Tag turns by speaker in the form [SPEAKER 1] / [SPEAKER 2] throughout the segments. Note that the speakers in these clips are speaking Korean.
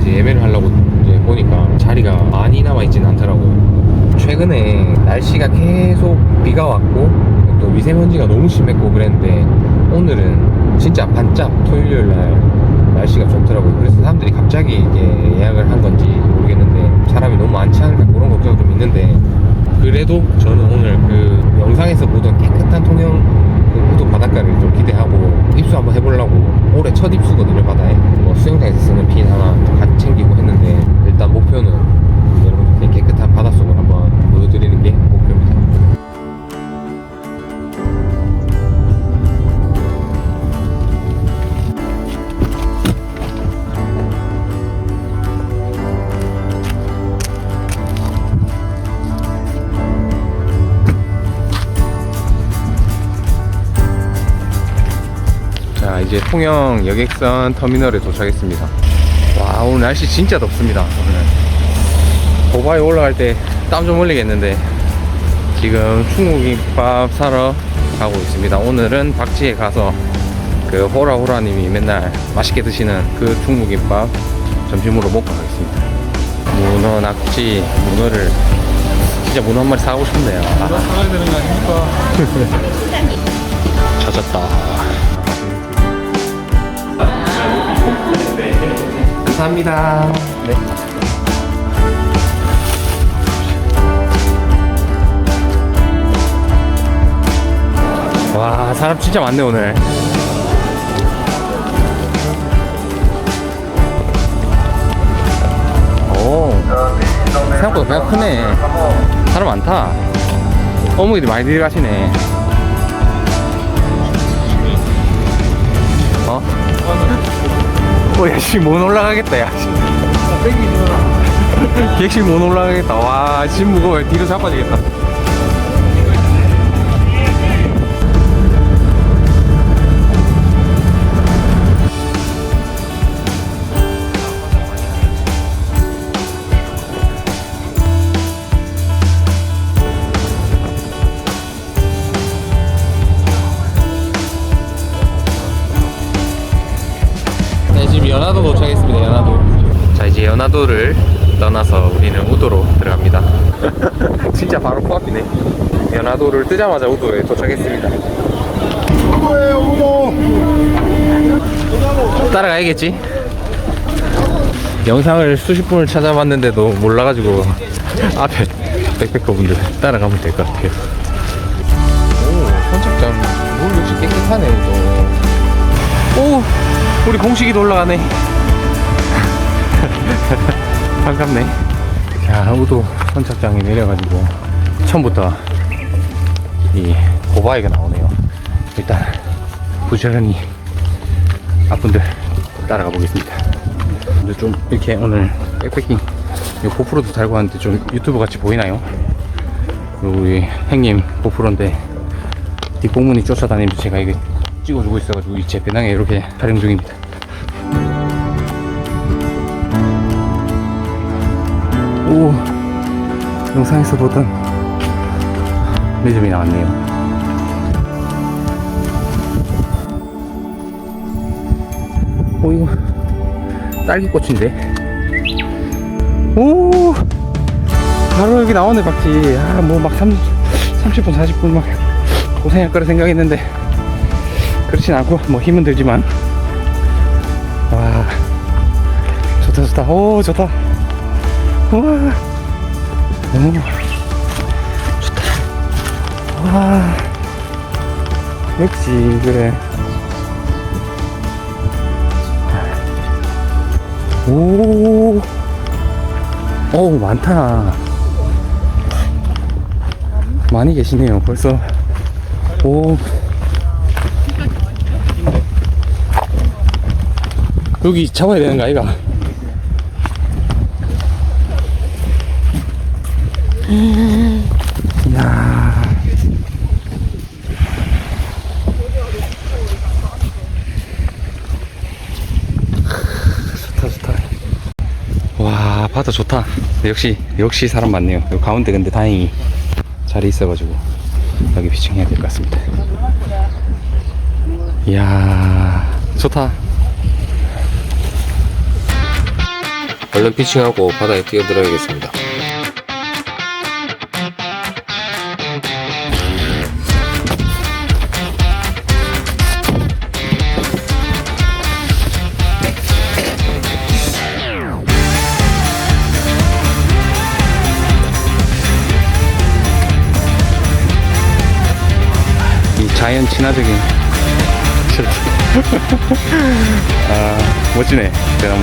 [SPEAKER 1] 이제 예매를 하려고 이제 보니까 자리가 많이 남아 있지는 않더라고요. 최근에 날씨가 계속 비가 왔고 또 미세먼지가 너무 심했고 그랬는데 오늘은 진짜 반짝 토요일 날 날씨가 좋더라고요. 그래서 사람들이 갑자기 이게 예약을 한 건지 모르겠는데 사람이 너무 많지 않을까 그런 걱정이 좀 있는데 그래도 저는 오늘 그 영상에서 보던 깨끗한 통영 그 우도 바닷가를 좀 기대하고 입수 한번 해보려고 올해 첫 입수거든요 바다에 뭐 수영장에서 쓰는 핀 하나 같이 챙기 이제 통영 여객선 터미널에 도착했습니다. 와 오늘 날씨 진짜 덥습니다 오늘 고바에 올라갈 때 땀 좀 흘리겠는데 지금 중국김밥 사러 가고 있습니다. 오늘은 박지에 가서 그 호라호라님이 맨날 맛있게 드시는 그 중국김밥 점심으로 먹고 가겠습니다. 문어 낙지 문어를 진짜 문어 한 마리 사고 싶네요. 아,
[SPEAKER 2] 사야 되는 거 아닙니까?
[SPEAKER 1] 찾았다 감사합니다. 네. 와, 사람 진짜 많네, 오늘. 오, 생각보다 배가 크네. 사람 많다. 어묵이들 많이 들어가시네. 어? 어, 야, 씨, 못 올라가겠다, 야. 객실 못 올라가겠다. 와, 짐 무거워. 뒤로 자빠지겠다. 연화도를 떠나서 우리는 우도로 들어갑니다. 진짜 바로 코앞이네. 연화도를 뜨자마자 우도에 도착했습니다.
[SPEAKER 2] 우도예요 우도
[SPEAKER 1] 따라가야겠지? 영상을 수십 분을 찾아봤는데도 몰라가지고 앞에 백패커분들 따라가면 될 것 같아요. 오, 선착장 물 역시 깨끗하네, 또. 오, 우리 공식이도 올라가네. 반갑네. 자, 우도 선착장에 내려가지고 처음부터 이 고바이가 나오네요. 일단 부지런히 앞분들 따라가 보겠습니다. 근데 좀 이렇게 오늘 백패킹 이 고프로도 달고 왔는데 좀 유튜브 같이 보이나요? 우리 형님 고프로인데 뒷공문이 쫓아다니면서 제가 이게 찍어주고 있어가지고 이 제 배낭에 이렇게 촬영 중입니다. 오 영상에서 보던 매점이 나왔네요. 오 이거 딸기꽃인데? 오 바로 여기 나오네 박지. 아뭐 막 30분 40분 막 고생할 거라 생각했는데 그렇진 않고 뭐 힘은 들지만. 와 좋다 좋다. 오 좋다. 우 와 좋다 와 역시 그래 오, 어우, 많다. 많이 계시네요, 벌써. 오. 여기 잡아야 되는 거 아이가? 이야. 좋다, 좋다. 와 바다 좋다 역시 역시 사람 많네요 요 가운데 근데 다행히 자리 있어가지고 여기 피칭해야 될 것 같습니다 이야 좋다
[SPEAKER 3] 얼른 피칭하고 바다에 뛰어들어야겠습니다.
[SPEAKER 1] 친화적인 아 멋지네. 대나무.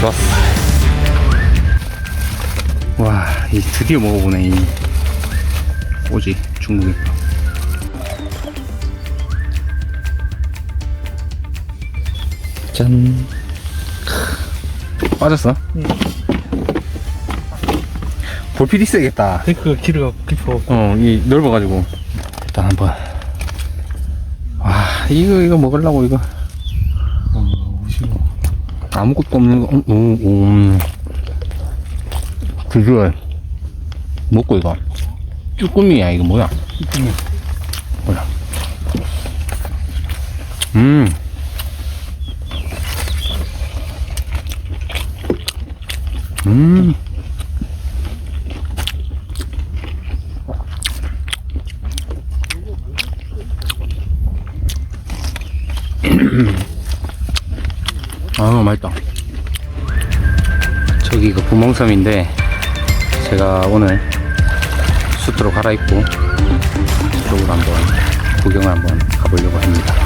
[SPEAKER 1] 좋았어. 와이 드디어 먹어보네 이 오지 중국에 짠. 크. 빠졌어? 응 볼필이 세겠다.
[SPEAKER 4] 데크가 길이가 깊어.
[SPEAKER 1] 어, 이 넓어가지고. 일단 한번 와 이거 이거 먹으려고 이거 어. 아무것도 없는 거, 음, 음, 음. 비주얼 먹고 이거 쭈꾸미야 이거 뭐야? 쭈꾸미 뭐야? 음. 음. 아 맛있다. 저기 그 구멍섬인데 제가 오늘 수트로 갈아입고 이쪽으로 한번 구경을 한번 가보려고 합니다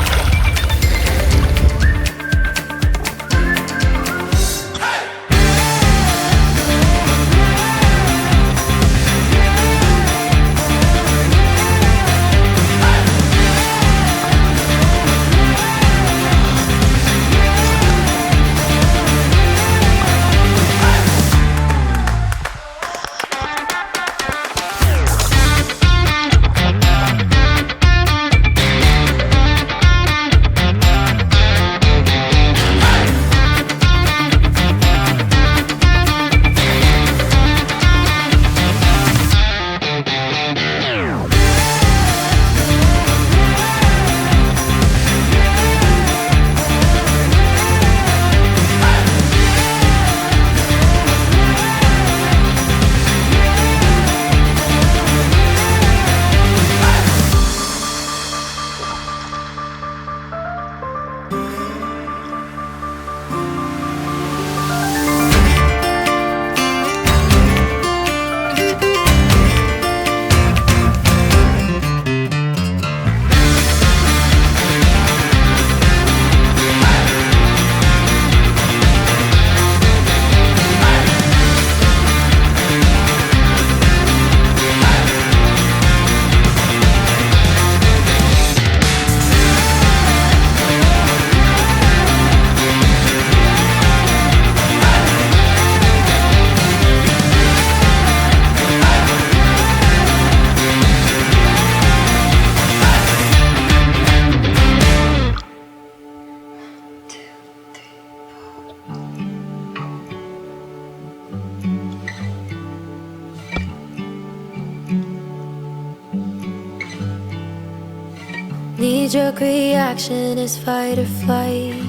[SPEAKER 5] Knee jerk reaction is fight or flight.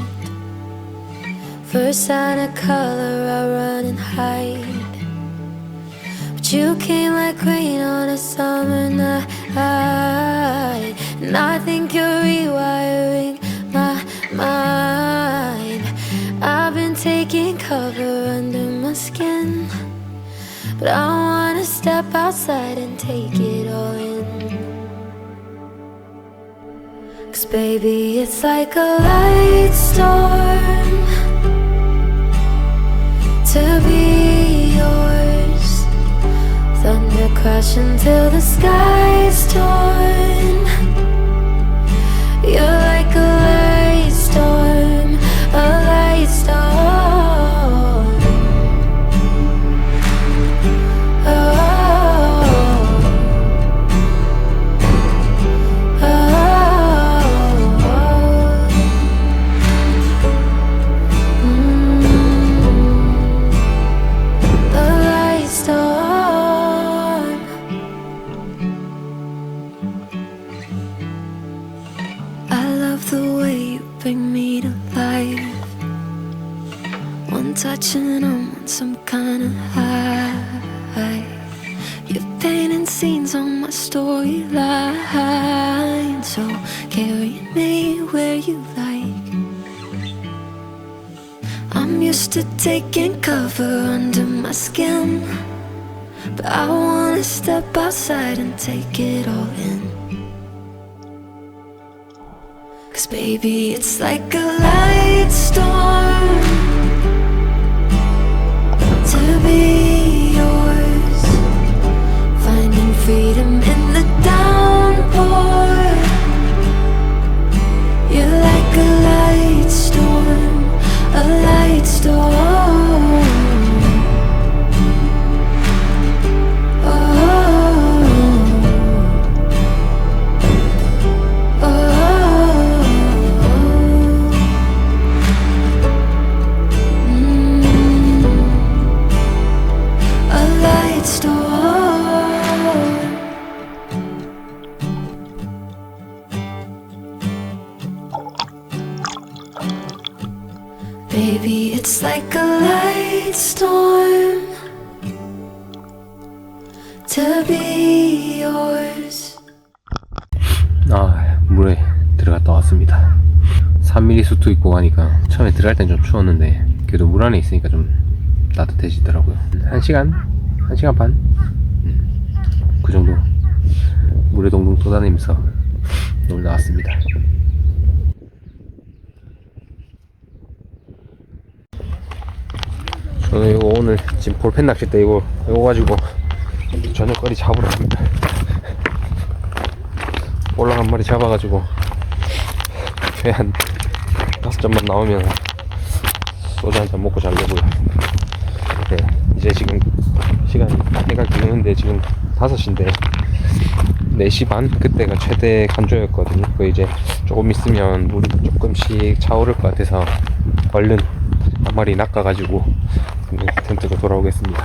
[SPEAKER 5] First sign of color, I run and hide. But you came like rain on a summer night. And I think you're rewiring my mind. I've been taking cover under my skin. But I wanna step outside and take it all in. Cause baby, it's like a light storm to be yours. Thunder crashing till the sky's torn. You're like a light storm, a light storm. I wanna step outside and take it all in. Cause baby, it's like a light storm to be storm to be yours.
[SPEAKER 1] 아 물에 들어갔다 왔습니다 3mm 수트 입고 가니까 처음에 들어갈 땐 좀 추웠는데 그래도 물 안에 있으니까 좀 따뜻해지더라고요 1시간? 1시간 반? 음, 그 정도 물에 동동 떠다니면서 놀다 왔습니다 저는 이거 오늘 지금 볼펜 낚싯대 이거 이거 가지고 저녁거리 잡으러 갑니다 올라 한 마리 잡아가지고 회한 다섯 점만 나오면 소주 한 잔 먹고 자려고요. 네, 이제 지금 시간 해가 기는데 지금 5시인데 4시 반 그때가 최대 간조였거든요. 그 이제 조금 있으면 물이 조금씩 차오를 것 같아서 얼른 한 마리 낚아가지고 텐트로 돌아오겠습니다.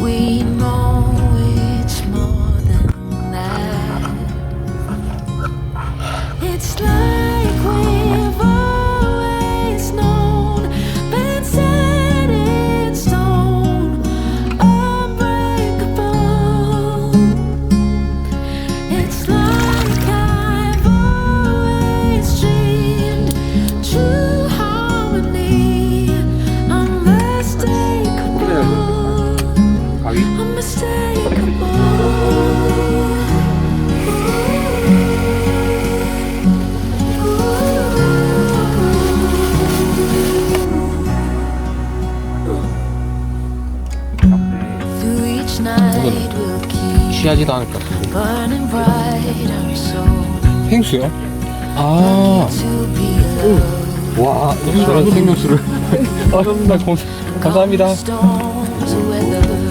[SPEAKER 5] We know
[SPEAKER 1] 취하지도 않을 것 같은데. 생수요? 아. 와, 저런 생명수를. 아, 나 감, 감사합니다.
[SPEAKER 5] Storms weather,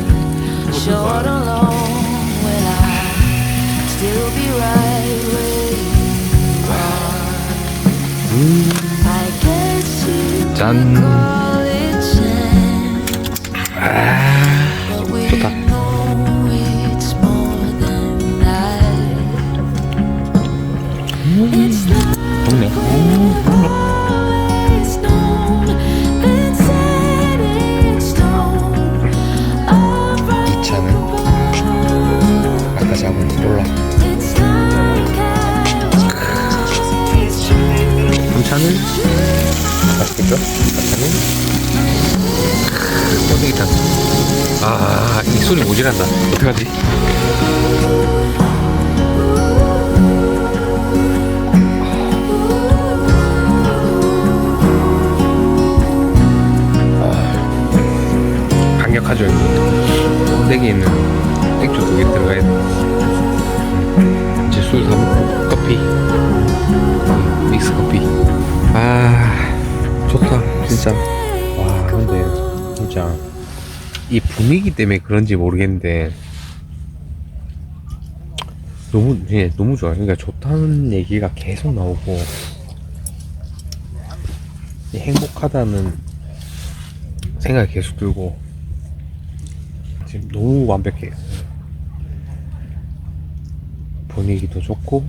[SPEAKER 5] stone,
[SPEAKER 1] 이 차는 아까 잡은
[SPEAKER 5] dreamed.
[SPEAKER 1] 분차는 맛있겠죠? 차는 꼬들기탕. 아, 이 소리 모질한다. 어떡하지? 아, 강력하죠, 여기. 번데기에 있는 땡초 두개 들어가야 돼. 음, 이제 술다 먹고 커피. 음, 믹스 커피. 아, 좋다. 진짜. 와, 근데 진짜 이 분위기 때문에 그런지 모르겠는데 너무 예, 너무 좋아요. 그러니까 좋다는 얘기가 계속 나오고 이 행복하다는 생각이 계속 들고 지금 너무 완벽해요. 분위기도 좋고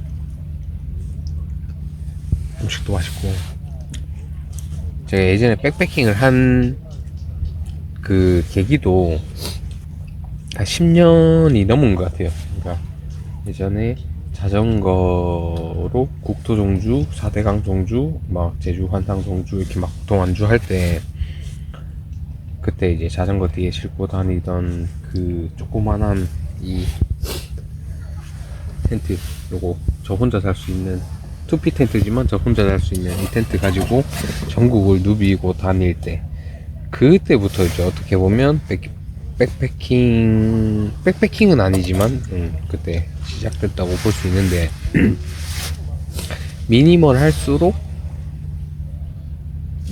[SPEAKER 1] 음식도 맛있고 제가 예전에 백패킹을 한 그 계기도 한 10년이 넘은 것 같아요. 그러니까 예전에 자전거로 국토 종주, 4대강 종주, 막 제주 환상 종주 이렇게 막 동안주 할 때 그때 이제 자전거 뒤에 싣고 다니던 그 조그만한 이 텐트 요거 저 혼자 살 수 있는 투피 텐트지만 저 혼자 살 수 있는 이 텐트 가지고 전국을 누비고 다닐 때 그때부터 이제 어떻게 보면 백, 백패킹 백패킹은 아니지만 음, 그때 시작됐다고 볼 수 있는데 미니멀 할수록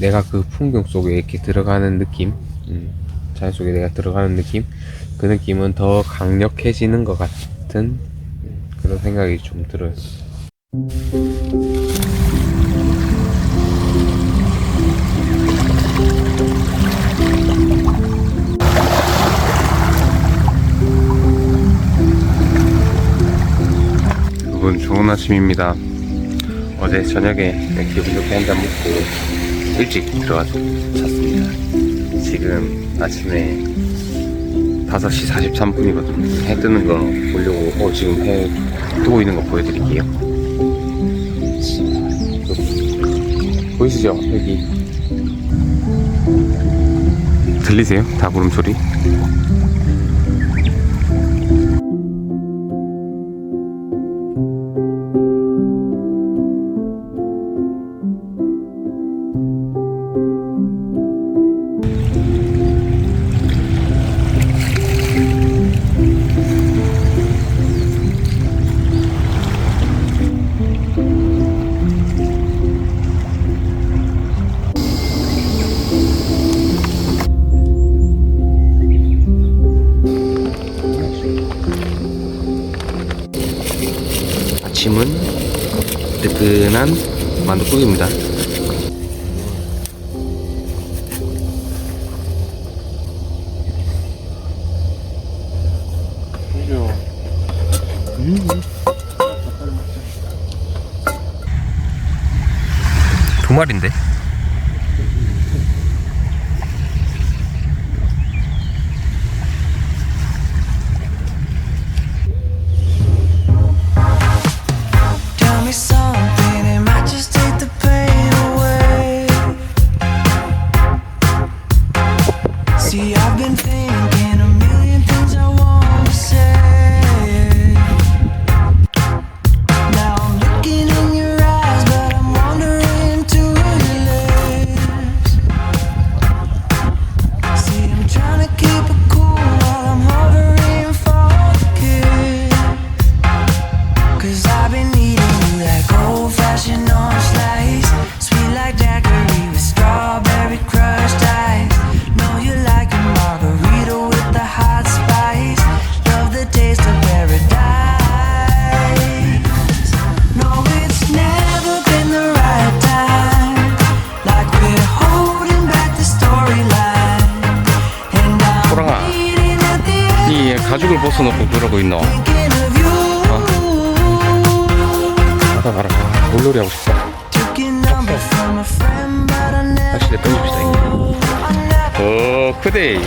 [SPEAKER 1] 내가 그 풍경 속에 이렇게 들어가는 느낌 음, 자연 속에 내가 들어가는 느낌 그 느낌은 더 강력해지는 것 같은 음, 그런 생각이 좀 들어요. 여러분 좋은 아침입니다. 어제 저녁에 기분 좋게 한 잔 먹고 일찍 들어가서 잤습니다. 지금 아침에 5시 43분이거든요. 해 뜨는 거 보려고 어, 지금 해 뜨고 있는 거 보여드릴게요. 보이시죠? 여기 들리세요? 다 구름 소리? 만두국입니다. 두 마리인데?
[SPEAKER 2] 가죽을 벗어놓고 그러고 있노.
[SPEAKER 6] You.
[SPEAKER 2] 가다 가라. 물놀이 하고 싶다. 낚시대 던집시다. 오, 크데이.